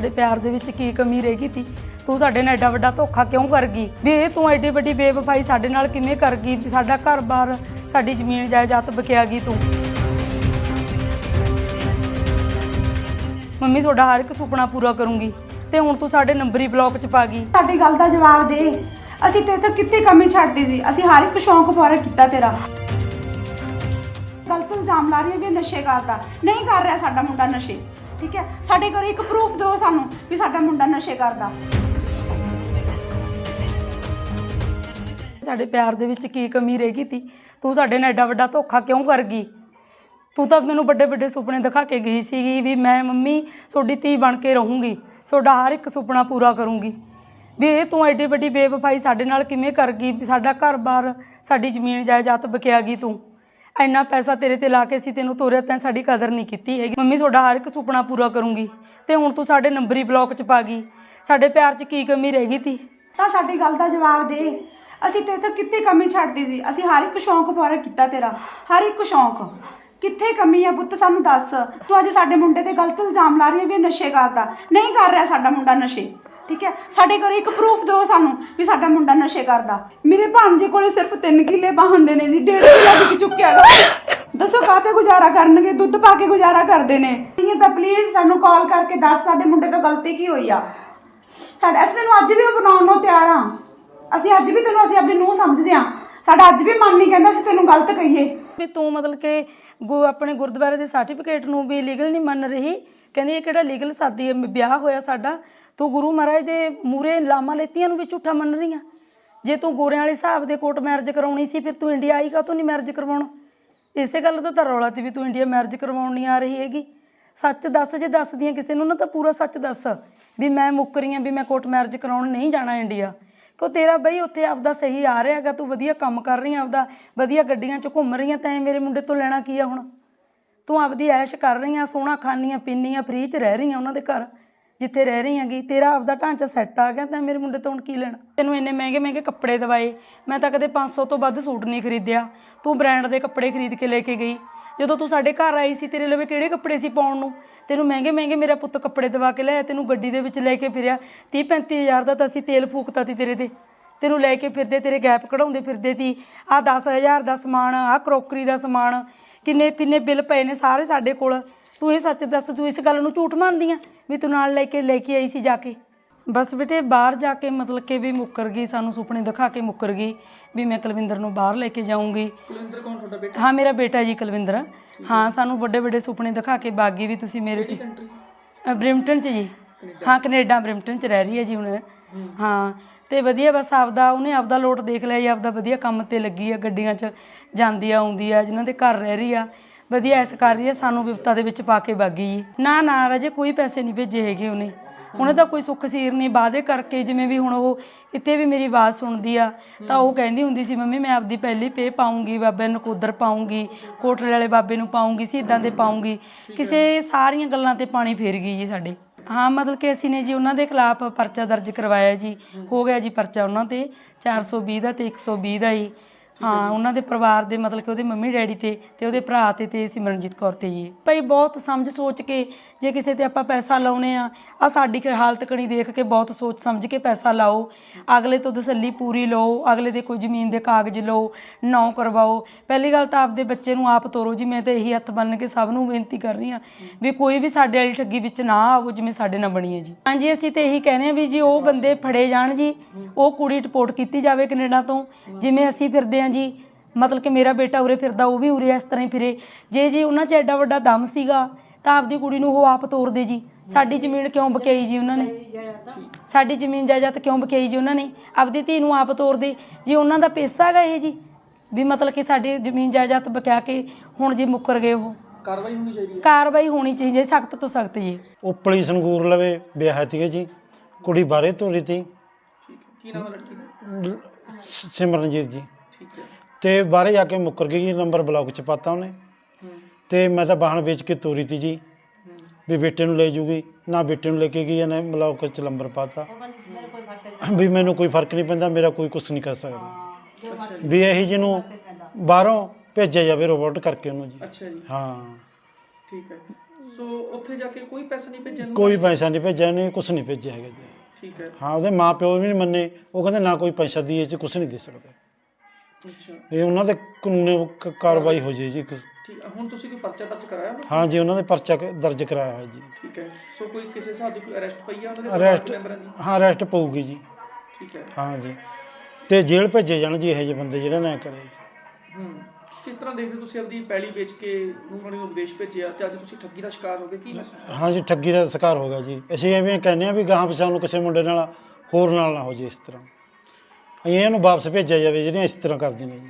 ਦੇ ਵਿੱਚ ਕੀ ਕਮੀ ਰਹਿ ਗਈ ਤੀ ਤੂੰ ਸਾਡੇ ਨਾਲ ਐਡਾ ਵੱਡਾ ਧੋਖਾ ਕਿਉਂ ਕਰ ਗਈ? ਵੀ ਇਹ ਤੂੰ ਐਡੀ ਵੱਡੀ ਬੇਵਫਾਈ ਸਾਡੇ ਨਾਲ ਕਿਵੇਂ ਕਰ ਗਈ? ਵੀ ਸਾਡਾ ਘਰ-ਬਾਰ, ਸਾਡੀ ਜ਼ਮੀਨ ਜਾਇਦਾਦ ਬਕਿਆ ਗਈ ਤੂੰ। ਮੰਮੀ, ਤੁਹਾਡਾ ਹਰ ਇੱਕ ਸੁਪਨਾ ਪੂਰਾ ਕਰੂੰਗੀ ਤੇ ਹੁਣ ਤੂੰ ਸਾਡੇ ਨੰਬਰੀ ਬਲੌਕ 'ਚ ਪਾ ਗਈ। ਸਾਡੀ ਗੱਲ ਦਾ ਜਵਾਬ ਦੇ। ਅਸੀਂ ਤੇਰੇ ਤੋਂ ਕਿੱਥੇ ਕਮੀ ਛੱਡਦੀ ਸੀ। ਅਸੀਂ ਹਰ ਇੱਕ ਸ਼ੌਂਕ ਪੂਰਾ ਕੀਤਾ ਤੇਰਾ। ਗਲਤ ਇਲਜ਼ਾਮ ਲਾ ਰਹੀ ਹੈ ਵੀ ਨਸ਼ੇ ਕਰਦਾ। ਨਹੀਂ ਕਰ ਰਿਹਾ ਸਾਡਾ ਮੁੰਡਾ ਨਸ਼ੇ। ਠੀਕ ਹੈ? ਸਾਡੇ ਘਰੇ ਇੱਕ ਪ੍ਰੂਫ ਦਿਓ ਸਾਨੂੰ ਵੀ ਸਾਡਾ ਮੁੰਡਾ ਨਸ਼ੇ ਕਰਦਾ। ਸਾਡੇ ਪਿਆਰ ਦੇ ਵਿੱਚ ਕੀ ਕਮੀ ਰਹਿ ਗਈ ਤੀ? ਤੂੰ ਸਾਡੇ ਨਾਲ ਐਡਾ ਵੱਡਾ ਧੋਖਾ ਕਿਉਂ ਕਰ ਗਈ? ਤੂੰ ਤਾਂ ਮੈਨੂੰ ਵੱਡੇ ਵੱਡੇ ਸੁਪਨੇ ਦਿਖਾ ਕੇ ਗਈ ਸੀਗੀ ਵੀ ਮੈਂ ਮੰਮੀ ਤੁਹਾਡੀ ਧੀ ਬਣ ਕੇ ਰਹੂੰਗੀ। ਤੁਹਾਡਾ ਹਰ ਇੱਕ ਸੁਪਨਾ ਪੂਰਾ ਕਰੂੰਗੀ। ਵੀ ਇਹ ਤੂੰ ਐਡੀ ਵੱਡੀ ਬੇਵਫਾਈ ਸਾਡੇ ਨਾਲ ਕਿਵੇਂ ਕਰ ਗਈ? ਵੀ ਸਾਡਾ ਘਰ-ਬਾਰ, ਸਾਡੀ ਜ਼ਮੀਨ, ਜਾਇਦਾਦ ਬਕਿਆ ਗਈ ਤੂੰ। ਇੰਨਾ ਪੈਸਾ ਤੇਰੇ ਤੇ ਲਾ ਕੇ ਅਸੀਂ ਤੈਨੂੰ ਤੋਰਿਆ, ਤੈਂ ਸਾਡੀ ਕਦਰ ਨਹੀਂ ਕੀਤੀ ਹੈਗੀ। ਮੰਮੀ, ਤੁਹਾਡਾ ਹਰ ਇੱਕ ਸੁਪਨਾ ਪੂਰਾ ਕਰੂੰਗੀ। ਤੇ ਹੁਣ ਤੂੰ ਸਾਡੇ ਨੰਬਰੀ ਬਲੌਕ 'ਚ ਪਾ ਗਈ। ਸਾਡੇ ਪਿਆਰ 'ਚ ਕੀ ਕਮੀ ਰਹਿ ਗਈ ਤੀ? ਤਾਂ ਸਾਡੀ ਗੱਲ ਦਾ ਜਵਾਬ ਦੇ। ਅਸੀਂ ਤੇਰੇ ਤੋਂ ਕਿੱਥੇ ਕਮੀ ਛੱਡਦੀ ਸੀ। ਅਸੀਂ ਹਰ ਇੱਕ ਸ਼ੌਂਕ ਪੂਰਾ ਕੀਤਾ ਤੇਰਾ। ਹਰ ਇੱਕ ਸ਼ੌਂਕ। ਕਿੱਥੇ ਕਮੀ ਆ ਪੁੱਤ, ਸਾਨੂੰ ਦੱਸ। ਤੂੰ ਅੱਜ ਸਾਡੇ ਮੁੰਡੇ ਤੇ ਗਲਤ ਇਲਜ਼ਾਮ ਲਾ ਰਹੀ ਹੈ ਵੀ ਇਹ ਨਸ਼ੇ ਕਰਦਾ ਨਹੀਂ ਕਰ ਰਿਹਾ ਸਾਡਾ ਮੁੰਡਾ ਨਸ਼ੇ, ਠੀਕ ਹੈ? ਸਾਡੇ ਕੋਲ ਇੱਕ ਪ੍ਰੂਫ ਦਿਓ ਸਾਨੂੰ ਵੀ ਸਾਡਾ ਮੁੰਡਾ ਨਸ਼ੇ ਕਰਦਾ ਮੇਰੇ ਭਾਣਜੇ ਕੋਲੇ ਸਿਰਫ 3 ਕਿੱਲੇ ਬਾਹੰਦੇ ਨੇ ਜੀ 1.5 ਕਿੱਲਾ ਵਿਕ ਚੁੱਕਿਆ ਗਾ ਦੱਸੋ ਕਾਤੇ ਗੁਜ਼ਾਰਾ ਕਰਨਗੇ? ਦੁੱਧ ਪਾ ਕੇ ਗੁਜ਼ਾਰਾ ਕਰਦੇ ਨੇ। ਇਹ ਤਾਂ ਪਲੀਜ਼ ਸਾਨੂੰ ਕਾਲ ਕਰਕੇ ਦੱਸ, ਸਾਡੇ ਮੁੰਡੇ ਤੋਂ ਗਲਤੀ ਕੀ ਹੋਈ ਆ? ਸਾਡੇ ਅਸੀਂ ਤੈਨੂੰ ਅੱਜ ਵੀ ਬਣਾਉਣ ਨੂੰ ਤਿਆਰ ਆ। ਅਸੀਂ ਅੱਜ ਵੀ ਤੈਨੂੰ ਅਸੀਂ ਆਪਣੀ ਨੂੰ ਸਮਝਦੇ ਆ। ਸਾਡਾ ਅੱਜ ਵੀ ਮਨ ਨਹੀਂ ਕਹਿੰਦਾ ਅਸੀਂ ਤੈਨੂੰ ਗਲਤ ਕਹੀਏ। ਵੀ ਤੂੰ ਮਤਲਬ ਕਿ ਗੁ ਆਪਣੇ ਗੁਰਦੁਆਰੇ ਦੇ ਸਰਟੀਫਿਕੇਟ ਨੂੰ ਵੀ ਲੀਗਲ ਨਹੀਂ ਮੰਨ ਰਹੀ। ਕਹਿੰਦੀ ਇਹ ਕਿਹੜਾ ਲੀਗਲ ਸਾਦੀ ਹੈ, ਵਿਆਹ ਹੋਇਆ ਸਾਡਾ। ਤੂੰ ਗੁਰੂ ਮਹਾਰਾਜ ਦੇ ਮੂਰੇ ਲਾਮਾ ਲੈਤੀਆਂ ਨੂੰ ਵੀ ਝੂਠਾ ਮੰਨ ਰਹੀ ਆ। ਜੇ ਤੂੰ ਗੋਰਿਆਂ ਵਾਲੇ ਹਿਸਾਬ ਦੇ ਕੋਰਟ ਮੈਰਿਜ ਕਰਾਉਣੀ ਸੀ ਫਿਰ ਤੂੰ ਇੰਡੀਆ ਆਈ ਕਾ ਤੂੰ ਨਹੀਂ ਮੈਰਿਜ ਕਰਵਾਉਣਾ? ਇਸੇ ਗੱਲ ਦਾ ਤਾਂ ਰੌਲਾ ਤੇ ਵੀ ਤੂੰ ਇੰਡੀਆ ਮੈਰਿਜ ਕਰਵਾਉਣ ਨਹੀਂ ਆ ਰਹੀ ਹੈਗੀ। ਸੱਚ ਦੱਸ ਜੇ ਦੱਸਦੀਆਂ ਕਿਸੇ ਨੂੰ ਨਾ ਤਾਂ ਪੂਰਾ ਸੱਚ ਦੱਸ। ਵੀ ਮੈਂ ਮੁੱਕ ਰਹੀ ਹਾਂ ਵੀ ਮੈਂ ਕੋਰਟ ਮੈਰਿਜ ਕਰਾਉਣ ਨਹੀਂ ਜਾਣਾ ਇੰਡੀਆ। ਕਿਉਂ ਤੇਰਾ ਬਈ ਉੱਥੇ ਆਪਦਾ ਸਹੀ ਆ ਰਿਹਾ ਹੈਗਾ, ਤੂੰ ਵਧੀਆ ਕੰਮ ਕਰ ਰਹੀ ਆ ਆਪਦਾ, ਵਧੀਆ ਗੱਡੀਆਂ 'ਚ ਘੁੰਮ ਰਹੀ ਆ, ਤੈਂ ਮੇਰੇ ਮੁੰਡੇ ਤੋਂ ਲੈਣਾ ਕੀ ਆ ਹੁਣ? ਤੂੰ ਆਪਦੀ ਐਸ਼ ਕਰ ਰਹੀ ਆ, ਸੋਹਣਾ ਖਾਨੀਆਂ ਪੀਣੀਆਂ ਫ੍ਰੀ 'ਚ ਰਹਿ ਰਹੀ ਆ ਉਹਨਾਂ ਦੇ ਘਰ, ਜਿੱਥੇ ਰਹਿ ਰਹੀ ਹੈਗੀ। ਤੇਰਾ ਆਪਦਾ ਢਾਂਚਾ ਸੈੱਟ ਆ ਗਿਆ, ਤਾਂ ਮੇਰੇ ਮੁੰਡੇ ਤੋਂ ਹੁਣ ਕੀ ਲੈਣਾ? ਤੈਨੂੰ ਇੰਨੇ ਮਹਿੰਗੇ ਮਹਿੰਗੇ ਕੱਪੜੇ ਦਵਾਏ, ਮੈਂ ਤਾਂ ਕਦੇ 500 ਤੋਂ ਵੱਧ ਸੂਟ ਨਹੀਂ ਖਰੀਦਿਆ। ਤੂੰ ਬ੍ਰਾਂਡ ਦੇ ਕੱਪੜੇ ਖਰੀਦ ਕੇ ਲੈ ਕੇ ਗਈ ਜਦੋਂ ਤੂੰ ਸਾਡੇ ਘਰ ਆਈ ਸੀ ਤੇਰੇ ਲਵੇ ਕਿਹੜੇ ਕੱਪੜੇ ਸੀ ਪਾਉਣ ਨੂੰ? ਤੈਨੂੰ ਮਹਿੰਗੇ ਮਹਿੰਗੇ ਮੇਰਾ ਪੁੱਤ ਕੱਪੜੇ ਦਵਾ ਕੇ ਲਿਆਇਆ, ਤੈਨੂੰ ਗੱਡੀ ਦੇ ਵਿੱਚ ਲੈ ਕੇ ਫਿਰਿਆ। 30 35000 ਦਾ ਤਾਂ ਅਸੀਂ ਤੇਲ ਫੂਕਤਾ ਸੀ ਤੇਰੇ ਤੇ। ਤੈਨੂੰ ਲੈ ਕੇ ਫਿਰਦੇ, ਤੇਰੇ ਗੈਪ ਕਢਾਉਂਦੇ ਫਿਰਦੇ ਤੀ। ਆਹ 10000 ਦਾ ਸਮਾਨ, ਆਹ ਕਰੋਕਰੀ ਦਾ ਸਮਾਨ, ਕਿੰਨੇ ਕਿੰਨੇ ਬਿੱਲ ਪਏ ਨੇ ਸਾਰੇ ਸਾਡੇ ਕੋਲ। ਤੂੰ ਇਹ ਸੱਚ ਦੱਸ, ਤੂੰ ਇਸ ਗੱਲ ਨੂੰ ਝੂਠ ਮੰਨਦੀ ਆ ਵੀ ਤੂੰ ਨਾਲ ਲੈ ਕੇ ਲੈ ਕੇ ਆਈ ਸੀ ਜਾ ਕੇ? ਬਸ ਬੇਟੇ ਬਾਹਰ ਜਾ ਕੇ ਮਤਲਬ ਕਿ ਵੀ ਮੁੱਕਰ ਗਈ ਸਾਨੂੰ ਸੁਪਨੇ ਦਿਖਾ ਕੇ ਮੁੱਕਰ ਗਈ ਵੀ ਮੈਂ ਕੁਲਵਿੰਦਰ ਨੂੰ ਬਾਹਰ ਲੈ ਕੇ ਜਾਊਂਗੀ। ਕੁਲਵਿੰਦਰ ਕੌਣ ਤੁਹਾਡਾ ਬੇਟਾ? ਹਾਂ ਮੇਰਾ ਬੇਟਾ ਜੀ ਕੁਲਵਿੰਦਰ। ਹਾਂ। ਸਾਨੂੰ ਵੱਡੇ ਵੱਡੇ ਸੁਪਨੇ ਦਿਖਾ ਕੇ ਬਾਗੀ ਵੀ ਤੁਸੀਂ ਮੇਰੇ ਤੇ ਅ, ਬ੍ਰਿਮਟਨ ਚ ਜੀ। ਹਾਂ ਕੈਨੇਡਾ ਬ੍ਰਿਮਟਨ ਚ ਰਹਿ ਰਹੀ ਹੈ ਜੀ ਹੁਣ। ਹਾਂ। ਤੇ ਵਧੀਆ ਬਸ ਆਪਦਾ ਉਹਨੇ ਆਪਦਾ ਲੋਟ ਦੇਖ ਲਿਆ ਜੀ ਆਪਦਾ ਵਧੀਆ ਕੰਮ ਤੇ ਲੱਗੀ ਆ ਗੱਡੀਆਂ 'ਚ ਜਾਂਦੀ ਆ ਆਉਂਦੀ ਆ ਜਿਨ੍ਹਾਂ ਦੇ ਘਰ ਰਹਿ ਰਹੀ ਆ। ਵਧੀਆ ਐਸ ਕਰ ਰਹੀ ਆ ਸਾਨੂੰ ਵਿਪਤਾ ਦੇ ਵਿੱਚ ਪਾ ਕੇ ਬਾਗੀ ਜੀ। ਨਾ ਨਾ ਰਾਜੇ ਕੋਈ ਪੈਸੇ ਨਹੀਂ ਭੇਜੇ ਹੈਗੇ ਉਹਨੇ। ਉਹਨੇ ਤਾਂ ਕੋਈ ਸੁੱਖ ਸੀਰ ਨਹੀਂ ਵਾਅਦੇ ਕਰਕੇ ਜਿਵੇਂ ਵੀ ਹੁਣ ਉਹ ਕਿਤੇ ਵੀ ਮੇਰੀ ਆਵਾਜ਼ ਸੁਣਦੀ ਆ ਤਾਂ ਉਹ ਕਹਿੰਦੀ ਹੁੰਦੀ ਸੀ ਮੰਮੀ ਮੈਂ ਆਪਦੀ ਪਹਿਲੀ ਪੇ ਪਾਉਂਗੀ ਬਾਬੇ ਨਕੋਦਰ ਪਾਉਂਗੀ ਕੋਟਲੇ ਵਾਲੇ ਬਾਬੇ ਨੂੰ ਪਾਉਂਗੀ ਸਿੱਧਾਂ ਦੇ ਪਾਉਂਗੀ। ਕਿਸੇ ਸਾਰੀਆਂ ਗੱਲਾਂ ਤੇ ਪਾਣੀ ਫੇਰ ਗਈ ਜੀ ਸਾਡੇ। ਹਾਂ ਮਤਲਬ ਕਿ ਅਸੀਂ ਨੇ ਜੀ ਉਹਨਾਂ ਦੇ ਖਿਲਾਫ ਪਰਚਾ ਦਰਜ ਕਰਵਾਇਆ ਜੀ ਹੋ। ਗਿਆ ਜੀ ਪਰਚਾ ਉਹਨਾਂ ਤੇ 420 ਦਾ ਤੇ 120 ਦਾ ਜੀ ਹਾਂ ਉਹਨਾਂ ਦੇ ਪਰਿਵਾਰ ਦੇ ਮਤਲਬ ਕਿ ਉਹਦੇ ਮੰਮੀ ਡੈਡੀ ਤੇ ਤੇ ਉਹਦੇ ਭਰਾ ਤੇ ਤੇ ਸਿਮਰਨਜੀਤ ਕੌਰ ਤੇ ਜੀ। ਭਾਈ ਬਹੁਤ ਸਮਝ ਸੋਚ ਕੇ ਜੇ ਕਿਸੇ ਤੇ ਆਪਾਂ ਪੈਸਾ ਲਾਉਨੇ ਆ ਆ ਸਾਡੀ ਕ- ਹਾਲਤ ਕਣੀ ਦੇਖ ਕੇ ਬਹੁਤ ਸੋਚ ਸਮਝ ਕੇ ਪੈਸਾ ਲਾਓ। ਅਗਲੇ ਤੋਂ ਤਸੱਲੀ ਪੂਰੀ ਲਓ ਅਗਲੇ ਦੇ ਕੋਈ ਜ਼ਮੀਨ ਦੇ ਕਾਗਜ਼ ਲਓ ਨੌ ਕਰਵਾਓ। ਪਹਿਲੀ ਗੱਲ ਤਾਂ ਆਪਦੇ ਬੱਚੇ ਨੂੰ ਆਪ ਤੋਰੋ ਜੀ ਮੈਂ ਤਾਂ ਇਹੀ ਹੱਥ ਬੰਨ ਕੇ ਸਭ ਨੂੰ ਬੇਨਤੀ ਕਰ ਰਹੀ ਆ ਵੀ ਕੋਈ ਵੀ ਸਾਡੇ ਵਾਲੀ ਠੱਗੀ ਵਿੱਚ ਨਾ ਆਵੋ ਜਿਵੇਂ ਸਾਡੇ ਨਾਲ ਬਣੀ ਹੈ ਜੀ। ਹਾਂਜੀ ਅਸੀਂ ਤੇ ਇਹੀ ਕਹਿੰਦੇ ਆ ਵੀ ਜੀ ਉਹ ਬੰਦੇ ਫੜੇ ਜਾਣ ਜੀ ਉਹ ਕੁੜੀ ਰਿਪੋਰਟ ਕੀਤੀ ਜਾਵੇ ਕੈਨੇਡਾ ਤੋਂ ਜਿਵੇਂ ਅਸੀਂ ਫਿਰਦੇ ਆ ਜੀ ਮਤਲਬ ਕਿ ਮੇਰਾ ਬੇਟਾ ਉਰੇ ਫਿਰਦਾ ਉਹ ਵੀ ਉਰੇ ਇਸ ਤਰ੍ਹਾਂ ਹੀ ਫਿਰੇ। ਜੇ ਜੀ ਉਹਨਾਂ 'ਚ ਐਡਾ ਵੱਡਾ ਦਮ ਸੀਗਾ ਤਾਂ ਆਪਦੀ ਕੁੜੀ ਨੂੰ ਉਹ ਆਪ ਤੋਰਦੇ ਜੀ। ਸਾਡੀ ਜ਼ਮੀਨ ਕਿਉਂ ਬਕਾਈ ਜੀ ਉਹਨਾਂ ਨੇ? ਸਾਡੀ ਜ਼ਮੀਨ ਜਾਇਦਾਦ ਕਿਉਂ ਬਕਾਈ ਜੀ ਉਹਨਾਂ ਨੇ? ਆਪਦੀ ਧੀ ਨੂੰ ਆਪ ਤੋਰਦੇ ਜੀ ਉਹਨਾਂ ਦਾ ਪੈਸਾ ਹੈਗਾ ਇਹ ਜੀ ਵੀ ਮਤਲਬ ਕਿ ਸਾਡੀ ਜ਼ਮੀਨ ਜਾਇਦਾਦ ਬਕਾ ਕੇ ਹੁਣ ਜੀ ਮੁੱਕਰ ਗਏ ਉਹ। ਕਾਰਵਾਈ ਹੋਣੀ ਚਾਹੀਦੀ ਹੈ। ਕਾਰਵਾਈ ਹੋਣੀ ਚਾਹੀਦੀ ਹੈ ਸਖਤ ਤੋਂ ਸਖਤ ਜੀ। ਉਪਲੀ ਸੰਗੂਰ ਲਵੇ ਵਿਆਹ ਤੀਗੇ ਜੀ। ਕੁੜੀ ਬਾਰੇ ਤੋਰੀ ਤੀ। ਹੈ। ਕੀ ਨਾਮ ਹੈ ਲੜਕੀ ਦਾ? ਸਿਮਰਨਜੀਤ ਜੀ। ਹੈ ਤੇ ਬਾਹਰੇ ਜਾ ਕੇ ਮੁੱਕਰ ਗਈ ਜੀ ਨੰਬਰ ਬਲੌਕ ਚ ਪਾਤਾ ਉਹਨੇ। ਤੇ ਮੈਂ ਤਾਂ ਵਾਹਣ ਵੇਚ ਕੇ ਤੋਰੀ ਤੀ ਜੀ। ਵੀ ਬੇਟੇ ਨੂੰ ਲੈ ਜੂਗੀ ਨਾ ਬੇਟੇ ਨੂੰ ਲੈ ਕੇ ਗਈ ਇਹਨੇ ਬਲੌਕ ਚ ਨੰਬਰ ਪਾਤਾ। ਵੀ ਮੈਨੂੰ ਕੋਈ ਫ਼ਰਕ ਨਹੀਂ ਪੈਂਦਾ ਮੇਰਾ ਕੋਈ ਕੁਝ ਨਹੀਂ ਕਰ ਸਕਦਾ। ਵੀ ਇਹੀ ਜਿਹਨੂੰ ਬਾਹਰੋਂ ਭੇਜਿਆ ਜਾਵੇ ਰੋਬੋਟ ਕਰਕੇ ਉਹਨੂੰ ਜੀ। ਅੱਛਾ ਜੀ। ਹਾਂ। ਠੀਕ ਹੈ। ਸੋ ਉੱਥੇ ਜਾ ਕੇ ਕੋਈ ਪੈਸਾ ਨਹੀਂ ਭੇਜਿਆ? ਕੋਈ ਪੈਸਾ ਨਹੀਂ ਭੇਜਿਆ ਨਹੀਂ ਕੁਝ ਨਹੀਂ ਭੇਜਿਆ ਹੈਗਾ ਜੀ। ਠੀਕ ਹੈ। ਹਾਂ ਉਹਦੇ ਮਾਂ ਪਿਓ ਵੀ ਨਹੀਂ ਮੰਨੇ ਉਹ ਕਹਿੰਦੇ ਨਾ ਕੋਈ ਪੈਸਾ ਦੀਏ ਚ ਕੁਝ ਨਹੀਂ ਦੇ ਸਕਦੇ। ਅੱਛਾ। ਇਹ ਉਹਨਾਂ ਦੇ ਕਾਨੂੰਨੀ ਕ- ਕਾਰਵਾਈ ਹੋ ਜੇ ਜੀ। ਠੀਕ ਹੁਣ ਤੁਸੀਂ ਕੋਈ ਪਰਚਾ ਦਰਜ ਕਰਾਇਆ ਹਾਂ ਜੀ ਉਹਨਾਂ ਦੇ ਪਰਚਾ ਕ- ਦਰਜ ਕਰਾਇਆ ਹੋਇਆ ਜੀ। ਠੀਕ ਹੈ ਸੋ ਕੋਈ ਕਿਸੇ ਹਿਸਾਬ ਦੀ ਕੋਈ ਅਰੈਸਟ ਪਈ ਆ ਉਹਨਾਂ ਦੇ ਮੈਂਬਰਾਂ ਦੀ? ਹਾਂ ਅਰੈਸਟ ਪਊਗੀ ਜੀ। ਠੀਕ ਹੈ। ਹਾਂ ਜੀ। ਤੇ ਜੇਲ੍ਹ ਭੇਜੇ ਜਾਣ ਜੀ ਇਹੋ ਜਿਹੇ ਬੰਦੇ ਜਿਹੜੇ ਨਾ ਕਰੇ ਜੀ। ਹੂੰ ਕਿਸ ਤਰ੍ਹਾਂ ਦੇਖਦੇ ਹੋ ਤੁਸੀਂ ਆਪਦੀ ਪੈਲੀ ਵੇਚ ਕੇ ਉਹਨਾਂ ਨੂੰ ਵਿਦੇਸ਼ ਭੇਜਿਆ ਤੇ ਅੱਜ ਤੁਸੀਂ ਠੱਗੀ ਦਾ ਸ਼ਿਕਾਰ ਹੋ ਗਏ ਕੀ ਮਹਿਸੂਸ ਹਾਂ ਜੀ ਠੱਗੀ ਦਾ ਸ਼ਿਕਾਰ ਹੋ ਗਿਆ ਜੀ। ਅਸੀਂ ਐਵੇਂ ਕਹਿੰਦੇ ਆ ਵੀ ਗਾਹਾਂ ਪਿਛਾਂ ਨੂੰ ਕਿਸੇ ਮੁੰਡੇ ਨਾਲ ਹੋਰ ਨਾਲ ਨਾ ਹੋ ਜੇ ਇਸ ਤਰ੍ਹਾਂ। ਅਸੀਂ ਇਹਨੂੰ ਵਾਪਸ ਭੇਜਿਆ ਜਾਵੇ ਜਿਹੜੀਆਂ ਇਸ ਤਰ੍ਹਾਂ ਕਰਦੀਆਂ ਨੇ ਜੀ।